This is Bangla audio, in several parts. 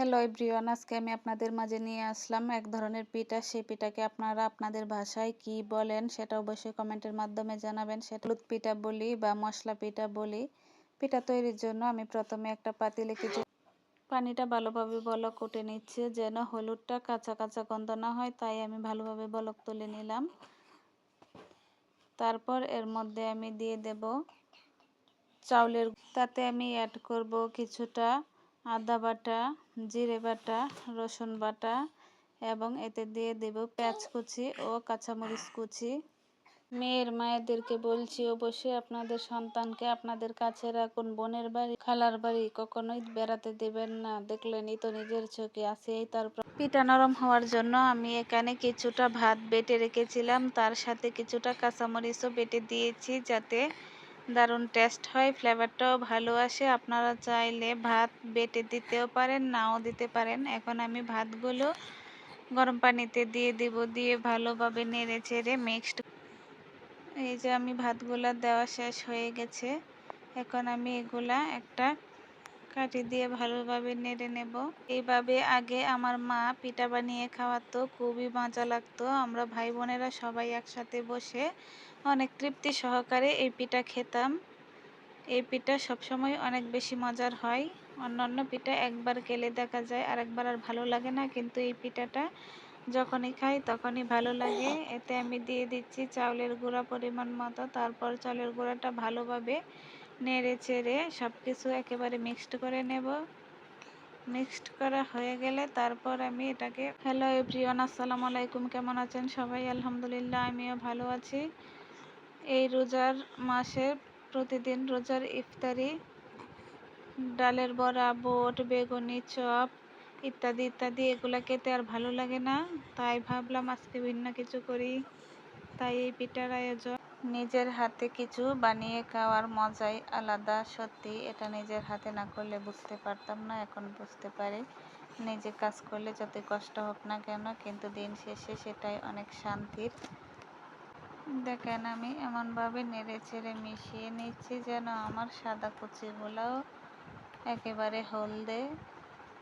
হ্যালো এভরিওয়ান, আজকে আমি আপনাদের মাঝে নিয়ে আসলাম এক ধরনের পিঠা। সেই পিঠাকে আপনারা আপনাদের ভাষায় কি বলেন সেটা অবশ্যই কমেন্টের মাধ্যমে জানাবেন। সেটা হলুদ পিঠা বলি বা মশলা পিঠা বলি। পিঠা তৈরির জন্য আমি প্রথমে একটা পাতিলে কিছু পানিটা ভালোভাবে বলক উঠে নিচ্ছে যেন হলুদটা কাঁচা কাঁচা গন্ধ না হয়, তাই আমি ভালোভাবে বলক তুলে নিলাম। তারপর এর মধ্যে আমি দিয়ে দেব চাউলের তাতে আমি অ্যাড করব কিছুটা আদা বাটা, জিরে বাটা, রসুন বাটা এবং এতে দিয়ে দেব পেঁয়াজ কুচি ও কাঁচামরিচ কুচি। মেয়ের, মায়েদেরকে বলছি অবশ্যই আপনাদের সন্তানকে আপনাদের কাছে রাখুন। বোনের বাড়ি, খালার বাড়ি কখনোই বেড়াতে দেবেন না। দেখলেনই তো নিজের চোখে আসেই তারপর পিঠা নরম হওয়ার জন্য আমি এখানে কিছুটা ভাত বেটে রেখেছিলাম। তার সাথে কিছুটা কাঁচামরিচও বেটে দিয়েছি যাতে দারুণ টেস্ট হয় ফ্লেভারটাও ভালো আসে। আপনারা চাইলে ভাত বেটে দিতেও পারেন, নাও দিতে পারেন। এখন আমি ভাতগুলো গরম পানিতে দিয়ে দিব, দিয়ে ভালোভাবে নেড়ে চেড়ে মিক্সড এই যে আমি ভাতগুলা দেওয়া শেষ হয়ে গেছে। এখন আমি এগুলা একটা কাটি দিয়ে ভালোভাবে নেড়ে নেব। এইভাবে আগে আমার মা পিঠা বানিয়ে খাওয়াতো, খুবই মজা লাগতো। আমরা ভাই বোনেরা সবাই একসাথে বসে অনেক তৃপ্তি সহকারে এই পিঠা খেতাম। এই পিঠা সবসময় অনেক বেশি মজার হয়। অন্যান্য পিঠা একবার খেলে দেখা যায় আর একবার আর ভালো লাগে না, কিন্তু এই পিঠাটা যখনই খাই তখনই ভালো লাগে। এতে আমি দিয়ে দিচ্ছি চাউলের গুঁড়া পরিমাণ মতো, তারপর চাউলের গুঁড়াটা ভালোভাবে নেড়ে চেড়ে সব কিছু একেবারে মিক্সড করে নেব। মিক্সড করা হয়ে গেলে তারপর আমি এটাকে হ্যালো এভরিওয়ান আসসালামু আলাইকুম, কেমন আছেন সবাই? আলহামদুলিল্লাহ, আমিও ভালো আছি। এই রোজার মাসে প্রতিদিন রোজার ইফতারি, ডালের বড়া, বোট, বেগুনি, চপ ইত্যাদি ইত্যাদি, এগুলো খেতে আর ভালো লাগে না। তাই ভাবলাম আজকে ভিন্ন কিছু করি। তাই এই পিঠার আয়োজন। নিজের হাতে কিছু বানিয়ে খাওয়ার মজাই আলাদা, সত্যি। এটা নিজের হাতে না করলে বুঝতে পারতাম না, এখন বুঝতে পারি। নিজে কাজ করলে যতই কষ্ট হোক না কেন, কিন্তু দিন শেষে সেটাই অনেক শান্তির। দেখেন আমি এমনভাবে নেড়ে চেড়ে মিশিয়ে নিচ্ছি যেন আমার সাদা কুচিগুলোও একেবারে হলদে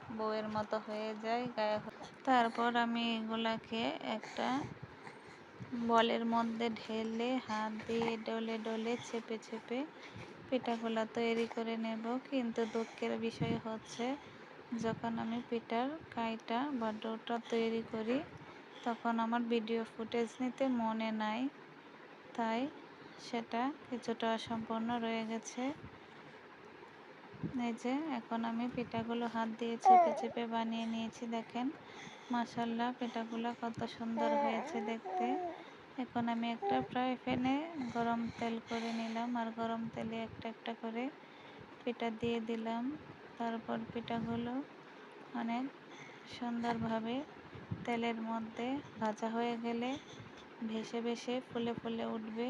বউয়ের মতো হয়ে যায়, গায়ে তারপর আমি এগুলাকে একটা বলের মধ্যে ঢেলে হাত দিয়ে ডলে ডলে চেপে চেপে পিঠাগুলো তৈরি করে নেব। কিন্তু দুঃখের বিষয় হচ্ছে, যখন আমি পিঠার কাইটা বা ডোটা তৈরি করি, তখন আমার ভিডিও ফুটেজ নিতে মনে নাই। তাই সেটা কিছুটা অসম্পূর্ণ রয়ে গেছে। এই যে, এখন আমি পিঠাগুলো হাত দিয়ে চেপে চেপে বানিয়ে নিয়েছি, দেখেন। মাসাল্লাহ পিঠাগুলো কত সুন্দর হয়েছে দেখতে। এখন আমি একটা ফ্রাই প্যানে গরম তেল করে নিলাম, আর গরম তেলে একটা একটা করে পিঠা দিয়ে দিলাম। তারপর পিঠাগুলো অনেক সুন্দরভাবে তেলের মধ্যে ভাজা হয়ে গেলে ভেসে ভেসে ফুলে ফুলে উঠবে।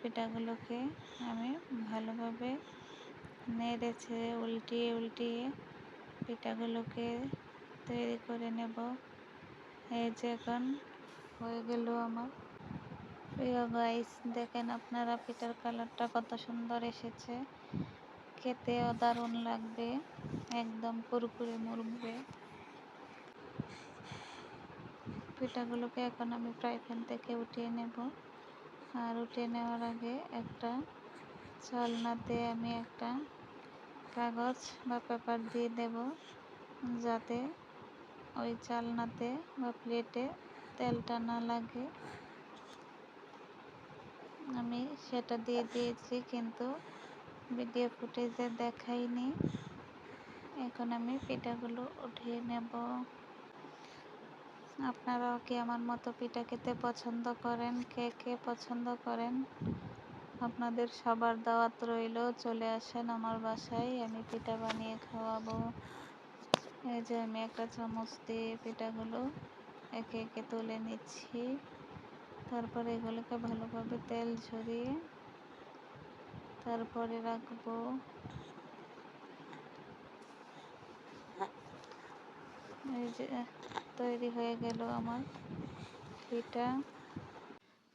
পিঠাগুলোকে আমি ভালোভাবে নেড়েছে উল্টিয়ে উল্টিয়ে পিঠাগুলোকে তৈরি করে নেব। এই যে এখন হয়ে গেল আমার। প্রিয় গাইস দেখেন আপনারা পিঠার কালারটা কত সুন্দর এসেছে। খেতেও দারুণ লাগবে, একদম কুরকুরে মুরবে পিঠাগুলোকে এখন আমি ফ্রাই প্যান থেকে উঠিয়ে নেব। আর উঠিয়ে নেওয়ার আগে একটা চালনাতে আমি একটা কাগজ বা পেপার দিয়ে দেব, যাতে ওই চালনাতে বা প্লেটে তেলটা না লাগে। আমি সেটা দিয়ে দিয়েছি, কিন্তু ভিডিও ফুটেজে দেখাইনি। এখন আমি পিঠাগুলো উঠিয়ে নেব। আপনারাও কি আমার মতো পিঠা খেতে পছন্দ করেন? কে কে পছন্দ করেন? আপনাদের সবার দাওয়াত রইল, চলে আসেন আমার বাসায়, আমি পিঠা বানিয়ে খাওয়াবো। এই যে আমি একটা চামচ দিয়ে পিঠাগুলো একে একে তুলে নিচ্ছি। তারপরে এগুলোকে ভালোভাবে তেল ঝরিয়ে তারপরে রাখব। এই যে তৈরি হয়ে গেল আমার পিঠা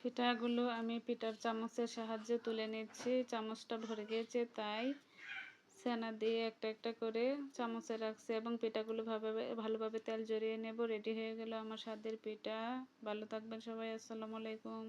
পিঠাগুলো আমি পিঠার চামচের সাহায্যে তুলে নিচ্ছি। চামচটা ভরে গিয়েছে, তাই ছানা দিয়ে একটা একটা করে চামচে রাখছি এবং পিঠাগুলো ভাবে ভালোভাবে তেল জড়িয়ে নেব। রেডি হয়ে গেল আমার স্বাদের পিঠা ভালো থাকবেন সবাই, আসসালামু আলাইকুম।